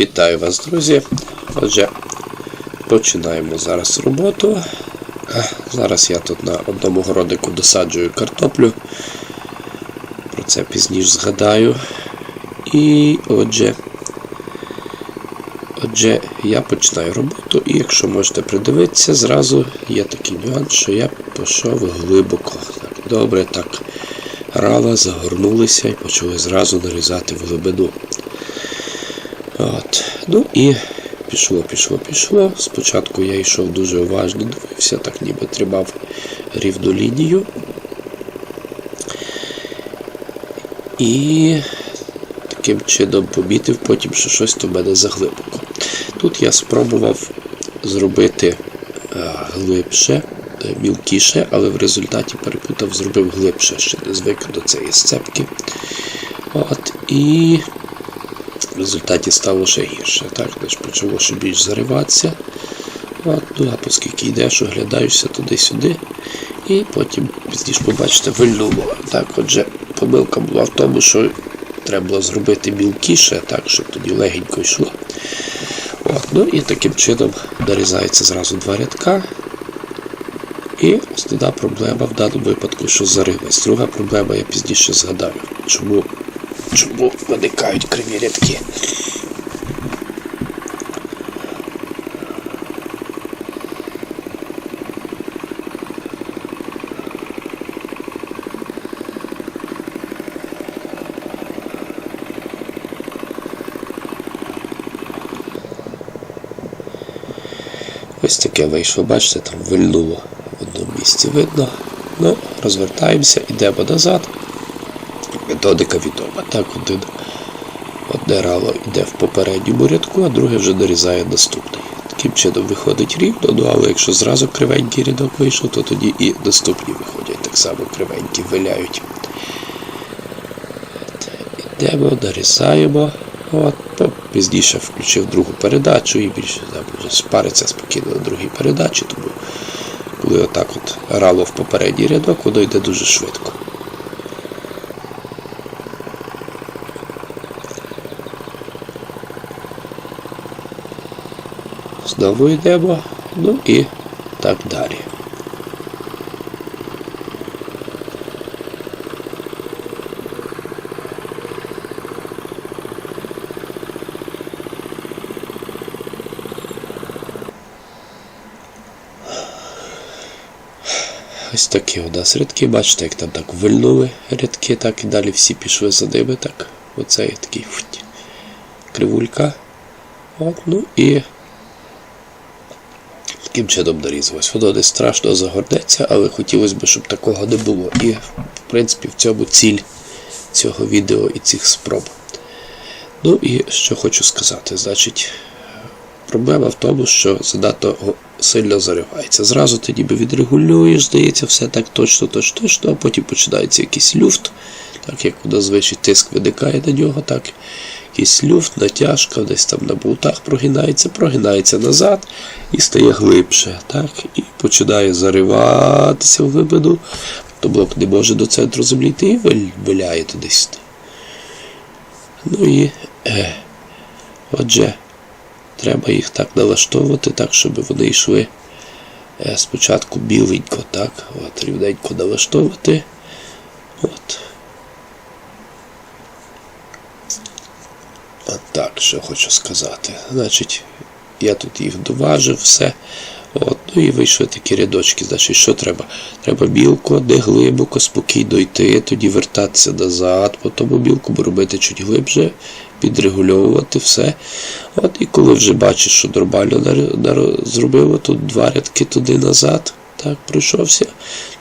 Вітаю вас, друзі. Отже, починаємо зараз роботу. Зараз я тут на одному городику досаджую картоплю. Про це пізніше згадаю. І отже, отже, я починаю роботу, і якщо можете придивитися, зразу є такий нюанс, що я пішов глибоко. Так, добре, так. Рала загорнулися і почали зразу нарізати в глибину. От. Ну і пішло, пішло, пішло. Спочатку я йшов дуже уважно, дивився, так ніби тримав рівну лінію. І таким чином помітив потім, що щось то в мене заглибоко. Тут я спробував зробити е, глибше, е, мілкіше, але в результаті перепутав, зробив глибше, ще не звик до цієї сцепки. От, і в результаті стало ще гірше. Так, значить почало ще більш зариватися. От, ну, оскільки йдеш, оглядаєшся туди-сюди, і потім пізніше побачите вильнуло. Так, отже, помилка була в тому, що треба було зробити мілкіше, так, щоб тоді легенько йшло. От, ну і таким чином нарізається зразу два рядка. І основна проблема в даному випадку, що заривасть. Друга проблема, я пізніше згадаю, чому, чому виникають криві рядки. Ось таке вийшло, бачите, там вильнуло в одному місці видно. Ну, розвертаємося, йдемо назад. Методика відома. Так, один, одне рало йде в попередньому рядку, а друге вже нарізає наступний. Таким чином виходить рівно, ну але якщо зразу кривенький рядок вийшов, то тоді і наступні виходять так само кривенькі, виляють. Йдемо, нарізаємо. От, пізніше включив другу передачу і більше там вже спариться спокійно на другій передачі, тому коли отак от рало в попередній рядок, воно йде дуже швидко. Знову йдемо, ну і так далі. Ось такі у нас рядки, бачите, як там так вильнули рядки, так і далі всі пішли за ними, так. Оце такий футь, кривулька. От, ну і таким чином нарізалось. Воно не страшно загорнеться, але хотілося б, щоб такого не було. І, в принципі, в цьому ціль цього відео і цих спроб. Ну і що хочу сказати, значить, Проблема в тому, що занадто сильно заривається. Зразу ти ніби відрегулюєш, здається, все так точно, точно, точно, а потім починається якийсь люфт, так як у нас звичай тиск виникає на нього, так якийсь люфт, натяжка, десь там на болтах прогинається, прогинається назад і стає глибше. так, І починає зариватися в глибину, то блок не може до центру землі йти і виляє туди. Ну і е, отже. Треба їх так налаштовувати, так, щоб вони йшли е, спочатку біленько, так, от, рівненько налаштовувати. От. Так, що хочу сказати. Значить, я тут їх доважив, все. От, ну і вийшли такі рядочки. Значить, що треба? Треба білку, де глибоко, спокійно йти, тоді вертатися назад, тому білку робити чуть глибше, підрегульовувати все. От, і коли вже бачиш, що нормально зробило, тут два рядки туди назад, так, пройшовся,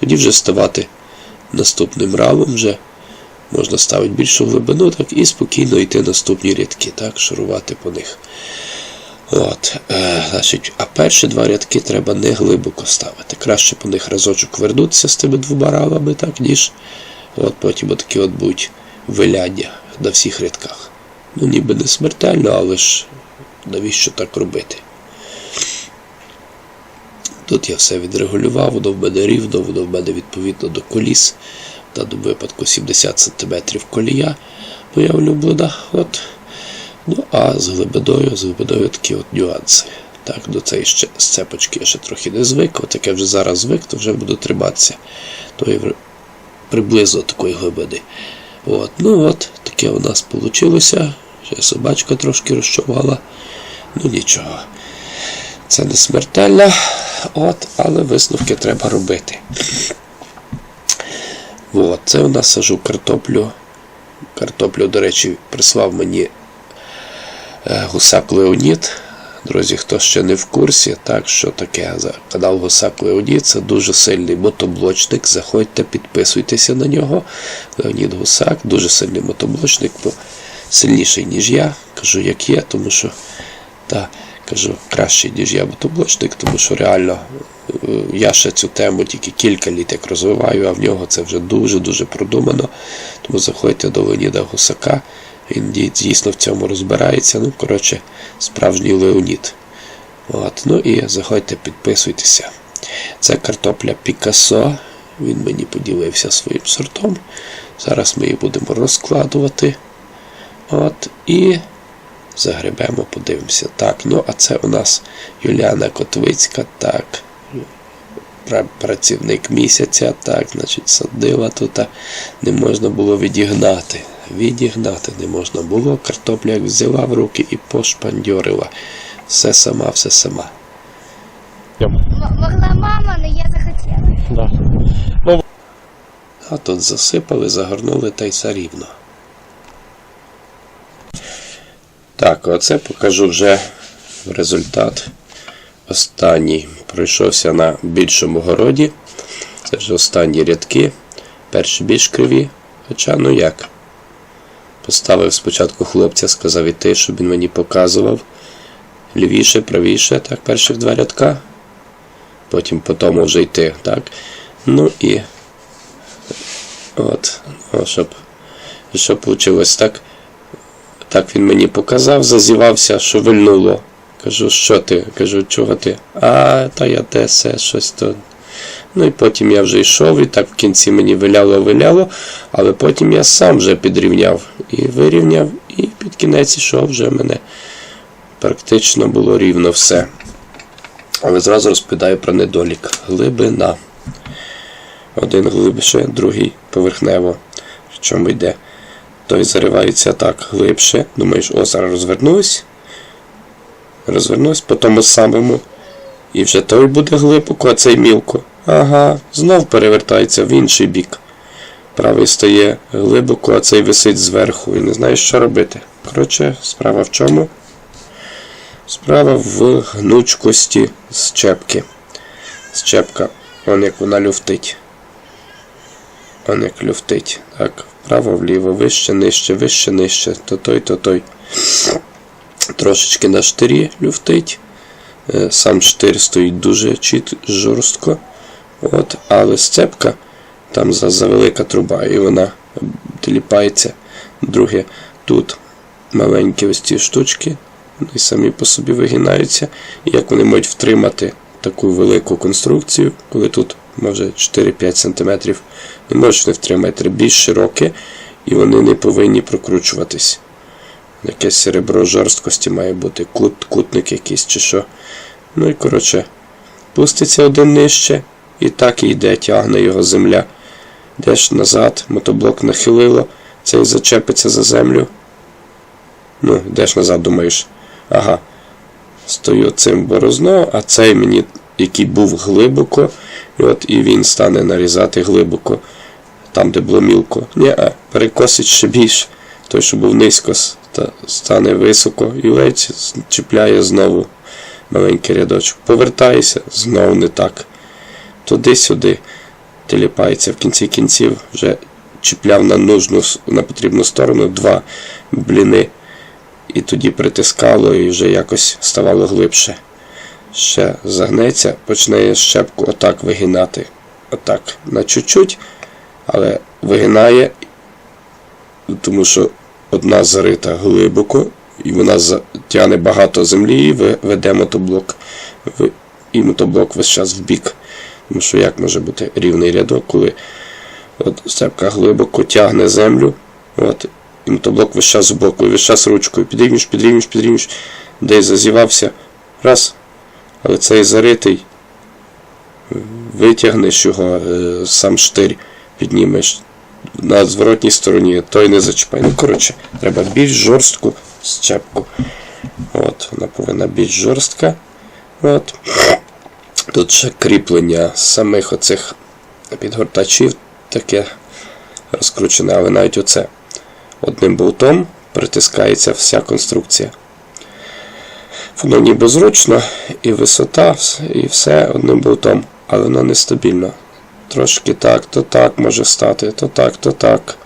тоді вже ставати наступним рамом вже можна ставити більшу глибину, так, і спокійно йти наступні рядки, так, шарувати по них. От, е, значить, а перші два рядки треба не глибоко ставити. Краще по них разочок вернутися з тими двома рамами, так, ніж от потім отакі от будуть виляння на всіх рядках. Ну, ніби не смертельно, але ж навіщо так робити? Тут я все відрегулював, воно в мене рівно, воно в мене відповідно до коліс. В даному випадку 70 см колія моя улюблена. От. Ну, а з глибиною, з глибиною такі от нюанси. Так, до цієї ще сцепочки я ще трохи не звик. От як я вже зараз звик, то вже буду триматися тої приблизно такої глибини. От, ну от, таке у нас вийшло. Ще собачка трошки розчувала. Ну нічого. Це не смертельно, от, але висновки треба робити. От, це у нас сажу картоплю. Картоплю, до речі, прислав мені е, гусак Леонід. Друзі, хто ще не в курсі, так що таке за канал Гусак Леонід, це дуже сильний мотоблочник. Заходьте, підписуйтеся на нього. Леонід Гусак, дуже сильний мотоблочник, сильніший, ніж я. Кажу, як є, тому що та, кажу, кращий, ніж я мотоблочник, тому що реально е, я ще цю тему тільки кілька літ як розвиваю, а в нього це вже дуже-дуже продумано. Тому заходьте до Леоніда Гусака. Він дійсно в цьому розбирається. Ну, коротше, справжній Леонід. От, ну і заходьте, підписуйтеся. Це картопля Пікасо. Він мені поділився своїм сортом. Зараз ми її будемо розкладувати. От, і загребемо, подивимося. Так, ну а це у нас Юліана Котвицька, так. Працівник місяця, так, значить, садила тут, а не можна було відігнати. Відігнати не можна було. Картопля як взяла в руки і пошпандьорила. Все сама, все сама. Могла мама, але я захотіла. Да. А тут засипали, загорнули та й все рівно. Так, оце покажу вже результат останній. Пройшовся на більшому городі. Це вже останні рядки. Перші більш криві. Хоча, ну як. Поставив спочатку хлопця, сказав іти, щоб він мені показував. Лівіше, правіше, так, перших два рядка. Потім по тому вже йти, так. Ну і От, о, щоб, щоб вийшло так. Так він мені показав, зазівався, що вильнуло. Кажу, що ти? Кажу, чого ти? А, та я те все, щось то. Ну і потім я вже йшов, і так в кінці мені виляло, виляло, але потім я сам вже підрівняв і вирівняв, і під кінець ішов вже в мене практично було рівно все. Але зразу розповідаю про недолік. Глибина. Один глибше, другий поверхнево. В чому йде? Той заривається так глибше. Думаєш, о, зараз розвернусь. Розвернусь по тому самому. І вже той буде глибоко, а цей мілко. Ага, знов перевертається в інший бік. Правий стає глибоко, а цей висить зверху і не знаєш, що робити. Коротше, справа в чому? Справа в гнучкості щепки. Щепка, он як вона люфтить. Он як люфтить. Так, вправо, вліво, вище, нижче, вище, нижче, то той, то той. Трошечки на штирі люфтить. Е, Сам штир стоїть дуже чіт, жорстко. От, але сцепка там за, за велика труба, і вона тіліпається. Друге, тут маленькі ось ці штучки, вони самі по собі вигинаються. І як вони можуть втримати таку велику конструкцію, коли тут може 4-5 см, не можуть не втримати, треба більш широке, і вони не повинні прокручуватись. Якесь серебро жорсткості має бути, кут, кутник якийсь чи що. Ну і коротше, пуститься один нижче, і так і йде, тягне його земля. Йдеш назад, мотоблок нахилило, цей зачепиться за землю. Ну, йдеш назад, думаєш, ага, стою цим борозно, а цей мені, який був глибоко, і от і він стане нарізати глибоко, там, де було мілко. Ні, перекосить ще більше. Той, що був низько, стане високо і ледь чіпляє знову маленький рядочок. Повертаєшся, знову не так. Туди-сюди теліпається в кінці кінців, вже чіпляв на нужну, на потрібну сторону два бліни. І тоді притискало і вже якось ставало глибше. Ще загнеться, почне щепку отак вигинати. Отак, на чуть-чуть, але вигинає, тому що одна зарита глибоко, і вона тягне багато землі і веде мотоблок. І мотоблок весь час в бік. Тому що як може бути рівний рядок, коли от степка глибоко тягне землю, от, і мотоблок весь час збоку, і весь час ручкою. Підрівнюєш, підрівнюєш, підрівнюєш, десь зазівався. Раз. Але цей заритий, витягнеш його, е, сам штирь піднімеш на зворотній стороні, той не зачіпай. Ну, коротше, треба більш жорстку щепку. От, вона повинна більш жорстка. От. Тут ще кріплення самих оцих підгортачів таке розкручене, але навіть оце. Одним болтом притискається вся конструкція. Воно ніби зручно, і висота, і все одним болтом, але воно нестабільно. Трошки так, то так може стати, то так, то так.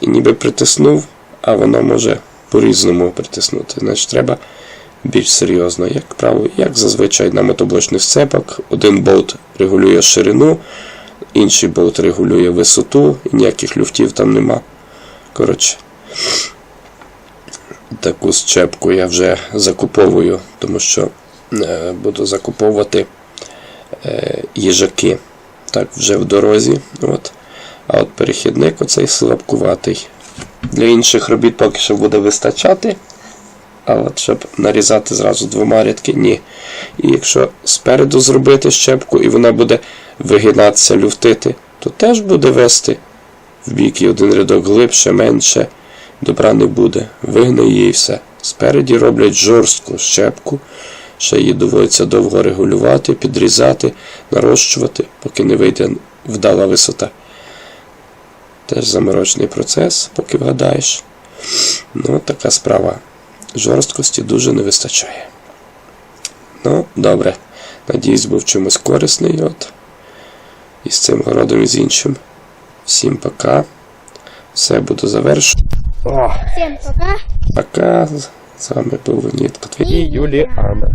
І ніби притиснув, а воно може по-різному притиснути. Значить, треба більш серйозно, як правило, як зазвичай на мотоблочних сцепах. Один болт регулює ширину, інший болт регулює висоту, і ніяких люфтів там нема. Коротше, таку щепку я вже закуповую, тому що е, буду закуповувати е, їжаки. Так, вже в дорозі. От. А от перехідник оцей слабкуватий. Для інших робіт поки що буде вистачати. А от щоб нарізати зразу двома рядки, ні. І якщо спереду зробити щепку і вона буде вигинатися, люфтити, то теж буде вести в бік і один рядок глибше, менше. Добра не буде. Вигне її і все. Спереді роблять жорстку щепку. Ще її доводиться довго регулювати, підрізати, нарощувати, поки не вийде вдала висота. Теж заморочний процес, поки вгадаєш. Ну, така справа. Жорсткості дуже не вистачає. Ну, добре. Надіюсь, був чимось корисний. От. І з цим городом, і з іншим. Всім пока. Все буду завершувати. Всем пока. Пока. З вами був Леонід Котвій. І Юліана.